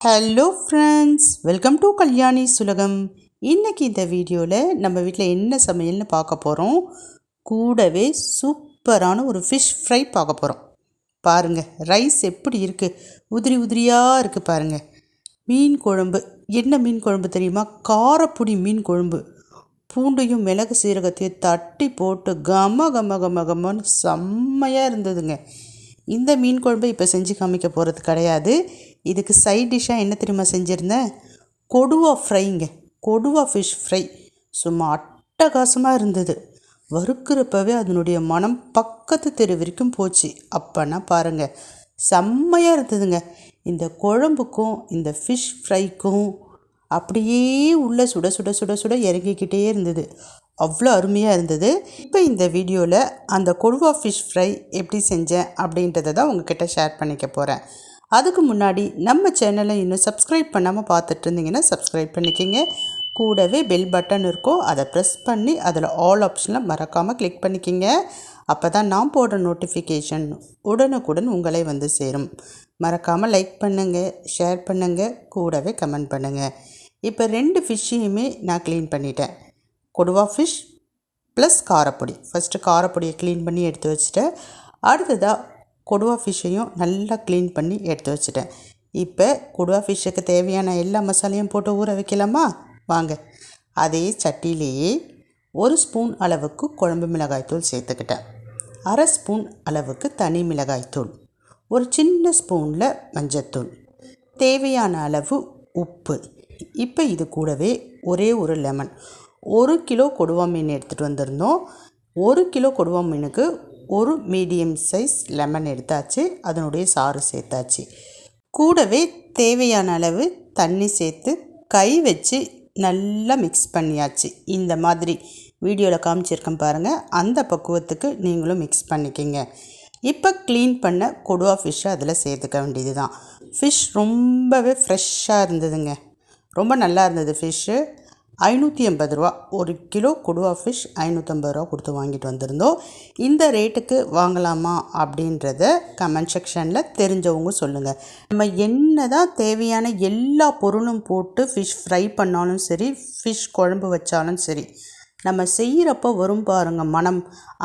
Hello friends welcome to Kalyani சுலகம் இன்றைக்கி இந்த வீடியோவில் நம்ம வீட்டில் என்ன சமையல்னு பார்க்க போகிறோம் கூடவே சூப்பரான ஒரு ஃபிஷ் ஃப்ரை பார்க்க போகிறோம் பாருங்கள் ரைஸ் எப்படி இருக்குது உதிரி உதிரியாக இருக்குது பாருங்கள் மீன் குழம்பு. என்ன மீன் குழம்பு தெரியுமா? காரப்புடி மீன் குழம்பு. பூண்டையும் மிளகு சீரகத்தையும் தட்டி போட்டு கம கம கம கமன்னு செம்மையாக இருந்ததுங்க. இந்த மீன் குழம்பு இப்போ செஞ்சு காமிக்க போகிறது கிடையாது. இதுக்கு சைட் டிஷ்ஷாக என்ன தெரியுமா செஞ்சுருந்தேன் கொடுவா ஃப்ரைங்க கொடுவா ஃபிஷ் ஃப்ரை சும்மா அட்டகாசமாக இருந்தது. வறுக்கிறப்பவே அதனுடைய மனம் பக்கத்து தெரு வரைக்கும் போச்சு. அப்போனா பாருங்கள் செம்மையாக இருந்ததுங்க. இந்த குழம்புக்கும் இந்த ஃபிஷ் ஃப்ரைக்கும் அப்படியே உள்ள சுட சுட சுட சுட இறங்கிக்கிட்டே இருந்தது. அவ்வளோ அருமையாக இருந்தது. இப்போ இந்த வீடியோவில் அந்த கொடுவா ஃபிஷ் ஃப்ரை எப்படி செஞ்சேன் அப்படின்றத தான் உங்ககிட்ட ஷேர் பண்ணிக்க போகிறேன். அதுக்கு முன்னாடி நம்ம சேனலை இன்னும் சப்ஸ்கிரைப் பண்ணாமல் பார்த்துட்டு இருந்தீங்கன்னா சப்ஸ்கிரைப் பண்ணிக்கிங்க. கூடவே பெல் பட்டன் இருக்கும். அதை ப்ரெஸ் பண்ணி அதில் ஆல் ஆப்ஷனில் மறக்காமல் கிளிக் பண்ணிக்கிங்க. அப்போ தான் நான் போடுற நோட்டிஃபிகேஷன் உடனுக்குடன் உங்களை வந்து சேரும். மறக்காமல் லைக் பண்ணுங்கள் ஷேர் பண்ணுங்கள் கூடவே கமெண்ட் பண்ணுங்கள் இப்போ ரெண்டு ஃபிஷ்ஷையுமே நான் க்ளீன் பண்ணிட்டேன். கொடுவா ஃபிஷ் ப்ளஸ் காரப்பொடி. ஃபஸ்ட்டு காரப்பொடியை க்ளீன் பண்ணி எடுத்து வச்சுட்டேன். அடுத்ததாக கொடுவா ஃபிஷ்ஷையும் நல்லா க்ளீன் பண்ணி எடுத்து வச்சுட்டேன். இப்போ கொடுவா ஃபிஷ்ஷுக்கு தேவையான எல்லா மசாலையும் போட்டு ஊற வைக்கலாமா? வாங்க. அதே சட்டியிலேயே ஒரு ஸ்பூன் அளவுக்கு குழம்பு மிளகாய்த்தூள் சேர்த்துக்கிட்டேன். அரை ஸ்பூன் அளவுக்கு தனி மிளகாய்த்தூள் ஒரு சின்ன ஸ்பூனில் மஞ்சத்தூள். தேவையான அளவு உப்பு. இப்போ இது கூடவே ஒரே ஒரு லெமன் ஒரு கிலோ கொடுவா மீன் எடுத்துகிட்டு வந்திருந்தோம். ஒரு கிலோ கொடுவா மீனுக்கு ஒரு மீடியம் சைஸ் லெமன் எடுத்தாச்சு. அதனுடைய சாறு சேர்த்தாச்சு. கூடவே தேவையான அளவு தண்ணி சேர்த்து கை வச்சு நல்லா மிக்ஸ் பண்ணியாச்சு. இந்த மாதிரி வீடியோவில் காமிச்சிருக்கேன் பாருங்கள் அந்த பக்குவத்துக்கு நீங்களும் மிக்ஸ் பண்ணிக்கிங்க. இப்போ க்ளீன் பண்ண கொடுவா ஃபிஷ்ஷை அதில் சேர்த்துக்க வேண்டியது தான் ஃபிஷ் ரொம்பவே ஃப்ரெஷ்ஷாக இருந்ததுங்க. ரொம்ப நல்லா இருந்தது ஃபிஷ்ஷு ஐநூற்றி எண்பது ரூபா. ஒரு கிலோ கொடுவா ஃபிஷ் ஐநூற்றம்பது ரூபா கொடுத்து வாங்கிட்டு வந்திருந்தோம். இந்த ரேட்டுக்கு வாங்கலாமா அப்படின்றத கமெண்ட் செக்ஷனில் தெரிஞ்சவங்க சொல்லுங்கள் நம்ம என்ன தான் தேவையான எல்லா பொருளும் போட்டு ஃபிஷ் ஃப்ரை பண்ணாலும் சரி ஃபிஷ் குழம்பு வச்சாலும் சரி நம்ம செய்கிறப்போ வரும் பாருங்கள் மனம்.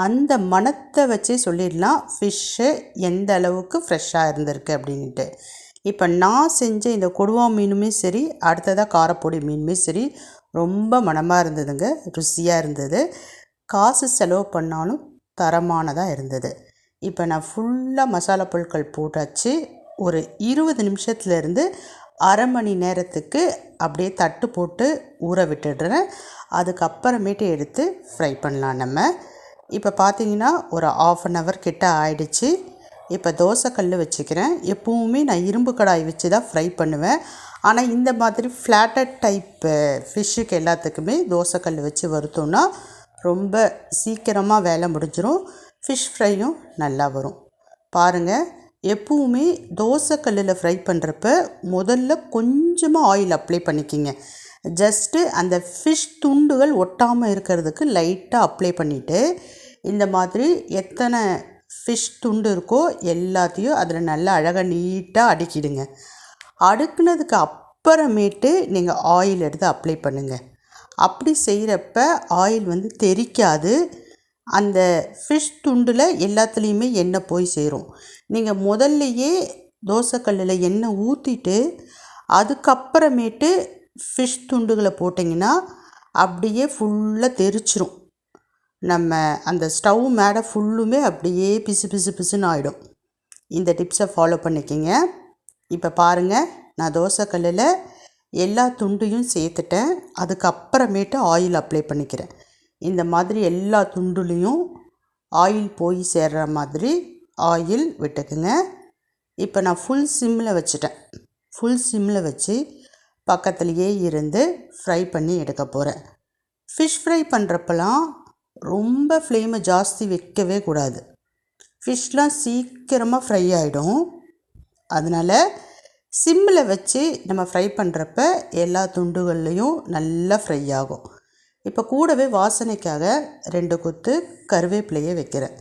அந்த மனத்தை வச்சே சொல்லிடலாம் ஃபிஷ்ஷு எந்த அளவுக்கு ஃப்ரெஷ்ஷாக இருந்திருக்கு அப்படின்ட்டு இப்போ நான் செஞ்ச இந்த கொடுவா மீனுமே சரி அடுத்ததாக காரப்பொடி மீனுமே சரி ரொம்ப மனமாக இருந்ததுங்க. ருசியாக இருந்தது. காசு செலவு பண்ணாலும் தரமானதாக இருந்தது. இப்போ நான் ஃபுல்லாக மசாலா பொருட்கள் போட்டாச்சு. ஒரு இருபது நிமிஷத்துலேருந்து அரை மணி நேரத்துக்கு அப்படியே தட்டு போட்டு ஊற விட்டுடுறேன். அதுக்கப்புறமேட்டு எடுத்து ஃப்ரை பண்ணலாம் நம்ம. இப்போ பார்த்தீங்கன்னா ஒரு ஆஃப் அன் ஹவர் கிட்ட ஆயிடுச்சு. இப்போ தோசைக்கல் வச்சுக்கிறேன். எப்போவுமே நான் இரும்பு கடாய் வச்சு தான் ஃப்ரை பண்ணுவேன். ஆனால் இந்த மாதிரி ஃப்ளாட்டட் டைப்பு ஃபிஷ்ஷுக்கு எல்லாத்துக்குமே தோசைக்கல் வச்சு வறுத்தோன்னா ரொம்ப சீக்கிரமாக வேலை முடிஞ்சிடும் ஃபிஷ் ஃப்ரையும் நல்லா வரும். பாருங்கள் எப்பவுமே தோசைக்கல்லில் ஃப்ரை பண்ணுறப்ப முதல்ல கொஞ்சமாக ஆயில் அப்ளை பண்ணிக்கிங்க. ஜஸ்ட்டு அந்த ஃபிஷ் துண்டுகள் ஒட்டாமல் இருக்கிறதுக்கு லைட்டாக அப்ளை பண்ணிவிட்டு இந்த மாதிரி எத்தனை ஃபிஷ் துண்டு இருக்கோ எல்லாத்தையும் அதில் நல்லா அழகாக நீட்டாக அடுக்கிடுங்க. அடுக்குனதுக்கு அப்புறமேட்டு நீங்கள் ஆயில் எடுத்து அப்ளை பண்ணுங்கள் அப்படி செய்கிறப்ப ஆயில் வந்து தெரிக்காது. அந்த ஃபிஷ் துண்டில் எல்லாத்துலேயுமே எண்ணெய் போய் சேரும். நீங்கள் முதல்லையே தோசைக்கல்லில் எண்ணெய் ஊற்றிட்டு அதுக்கப்புறமேட்டு ஃபிஷ் துண்டுகளை போட்டிங்கன்னா அப்படியே ஃபுல்லாக தெரிச்சிரும். நம்ம அந்த ஸ்டவ் மேடை ஃபுல்லுமே அப்படியே பிசு பிசு பிசுன்னு ஆகிடும் இந்த டிப்ஸை ஃபாலோ பண்ணிக்கிங்க. இப்போ பாருங்கள் நான் தோசைக்கல்லில் எல்லா துண்டையும் சேர்த்துட்டேன். அதுக்கப்புறமேட்டு ஆயில் அப்ளை பண்ணிக்கிறேன். இந்த மாதிரி எல்லா துண்டுலேயும் ஆயில் போய் சேர்கிற மாதிரி ஆயில் விட்டுக்குங்க. இப்போ நான் ஃபுல் சிம்மில் வச்சுட்டேன். ஃபுல் சிம்மில் வச்சு பக்கத்துலேயே இருந்து ஃப்ரை பண்ணி எடுக்க போகிறேன் ஃபிஷ் ஃப்ரை பண்ணுறப்பெல்லாம் ரொம்ப ஃப்ளேமை ஜாஸ்தி வைக்கவே கூடாது. ஃபிஷ்லாம் சீக்கிரமாக ஃப்ரை ஆகிடும் அதனால் சிம்மில் வச்சு நம்ம ஃப்ரை பண்ணுறப்ப எல்லா துண்டுகள்லேயும் நல்லா ஃப்ரை ஆகும். இப்போ கூடவே வாசனைக்காக ரெண்டு கொத்து கருவேப்பிலையே வைக்கிறேன்.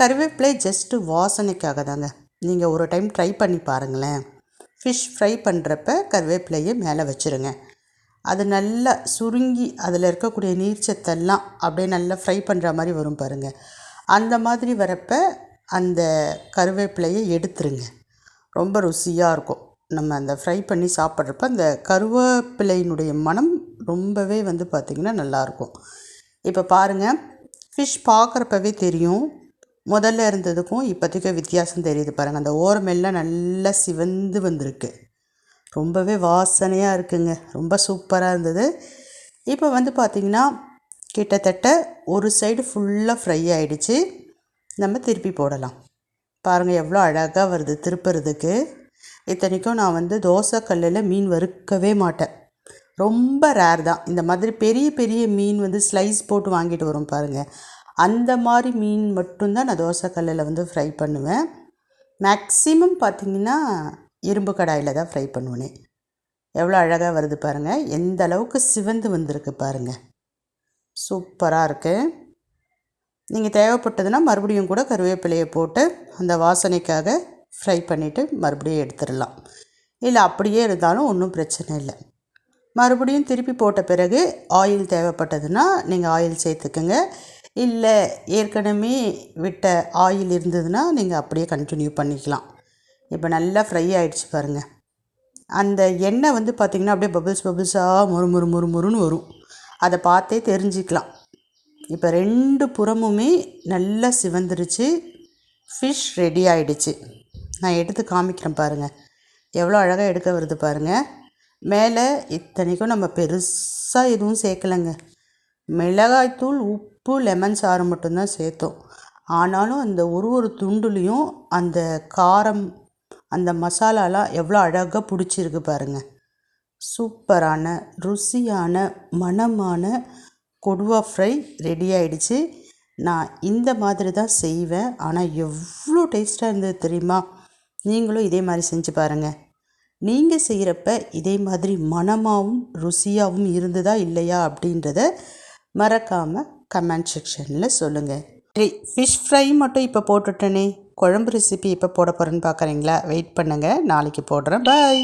கருவேப்பிலை ஜஸ்ட்டு வாசனைக்காக தாங்க. நீங்கள் ஒரு டைம் ட்ரை பண்ணி பாருங்களேன். ஃபிஷ் ஃப்ரை பண்ணுறப்ப கருவேப்பிலையை மேலே வச்சுருங்க. அது நல்லா சுருங்கி அதில் இருக்கக்கூடிய நீர்ச்சத்தெல்லாம் அப்படியே நல்லா ஃப்ரை பண்ணுற மாதிரி வரும் பாருங்கள் அந்த மாதிரி வரப்போ அந்த கருவேப்பிலையை எடுத்துருங்க. ரொம்ப ருசியாக இருக்கும். நம்ம அந்த ஃப்ரை பண்ணி சாப்பிட்றப்ப அந்த கருவேப்பிலையினுடைய மனம் ரொம்பவே வந்து பார்த்திங்கன்னா நல்லாயிருக்கும் இப்போ பாருங்கள் ஃபிஷ் பார்க்குறப்பவே தெரியும். முதல்ல இருந்ததுக்கும் இப்போதைக்கு வித்தியாசம் தெரியுது பாருங்கள் அந்த ஓரமெல்லாம் நல்லா சிவந்து வந்திருக்கு. ரொம்பவே வாசனையாக இருக்குங்க. ரொம்ப சூப்பராக இருந்தது. இப்போ வந்து பார்த்திங்கன்னா கிட்டத்தட்ட ஒரு சைடு ஃபுல்லாக ஃப்ரை ஆகிடுச்சு நம்ம திருப்பி போடலாம். பாருங்கள் எவ்வளோ அழகாக வருது திருப்புறதுக்கு. இத்தனைக்கும் நான் வந்து தோசைக்கல்லில் மீன் வறுக்கவே மாட்டேன். ரொம்ப ரேர் தான். இந்த மாதிரி பெரிய பெரிய மீன் வந்து ஸ்லைஸ் போட்டு வாங்கிட்டு வரும் பாருங்கள் அந்த மாதிரி மீன் மட்டும்தான் நான் தோசைக்கல்லில் வந்து ஃப்ரை பண்ணுவேன். மேக்ஸிமம் பார்த்திங்கன்னா இரும்பு கடாயில் தான் ஃப்ரை பண்ணுவேனே. எவ்வளோ அழகாக வருது பாருங்கள் எந்த அளவுக்கு சிவந்து வந்திருக்கு பாருங்கள் சூப்பராக இருக்குது நீங்கள் தேவைப்பட்டதுன்னா மறுபடியும் கூட கருவேப்பிலையை போட்டு அந்த வாசனைக்காக ஃப்ரை பண்ணிவிட்டு மறுபடியும் எடுத்துடலாம். இல்லை அப்படியே இருந்தாலும் ஒன்றும் பிரச்சனை இல்லை. மறுபடியும் திருப்பி போட்ட பிறகு ஆயில் தேவைப்பட்டதுன்னா நீங்கள் ஆயில் சேர்த்துக்குங்க. இல்லை ஏற்கனவே விட்ட ஆயில் இருந்ததுன்னா நீங்கள் அப்படியே கண்டினியூ பண்ணிக்கலாம். இப்போ நல்லா ஃப்ரை ஆகிடுச்சு பாருங்கள் அந்த எண்ணெய் வந்து பார்த்திங்கன்னா அப்படியே பபிள்ஸ் பபிள்ஸாக முறு முறு முறு முறுன்னு வரும். அதை பார்த்தே தெரிஞ்சுக்கலாம். இப்போ ரெண்டு புறமுமே நல்லா சிவந்துருச்சு. ஃபிஷ் ரெடி ஆகிடுச்சு நான் எடுத்து காமிக்கிறேன் பாருங்கள் எவ்வளோ அழகாக எடுக்க வருது பாருங்கள் மேலே இத்தனைக்கும் நம்ம பெருசாக எதுவும் சேர்க்கலைங்க. மிளகாய்த்தூள் உப்பு லெமன் சாறு மட்டும்தான் சேர்த்தோம். ஆனாலும் அந்த ஒரு ஒரு துண்டுலேயும் அந்த காரம் அந்த மசாலாலாம் எவ்வளோ அழகாக பிடிச்சிருக்கு பாருங்கள் சூப்பரான ருசியான மணமான கொடுவா ஃப்ரை ரெடி ஆகிடுச்சு நான் இந்த மாதிரி தான் செய்வேன். ஆனால் எவ்வளோ டேஸ்ட்டாக இருந்தது தெரியுமா? நீங்களும் இதே மாதிரி செஞ்சு பாருங்கள் நீங்கள் செய்கிறப்ப இதே மாதிரி மனமாகவும் ருசியாகவும் இருந்ததா இல்லையா அப்படின்றத மறக்காமல் கமெண்ட் செக்ஷனில் சொல்லுங்கள் சரி ஃபிஷ் ஃப்ரை மட்டும் இப்போ போட்டுட்டேனே. குழம்பு ரெசிபி எப்போ போட போகிறேன்னு பார்க்குறீங்களா வெயிட் பண்ணுங்கள் நாளைக்கு போடுறேன். பாய்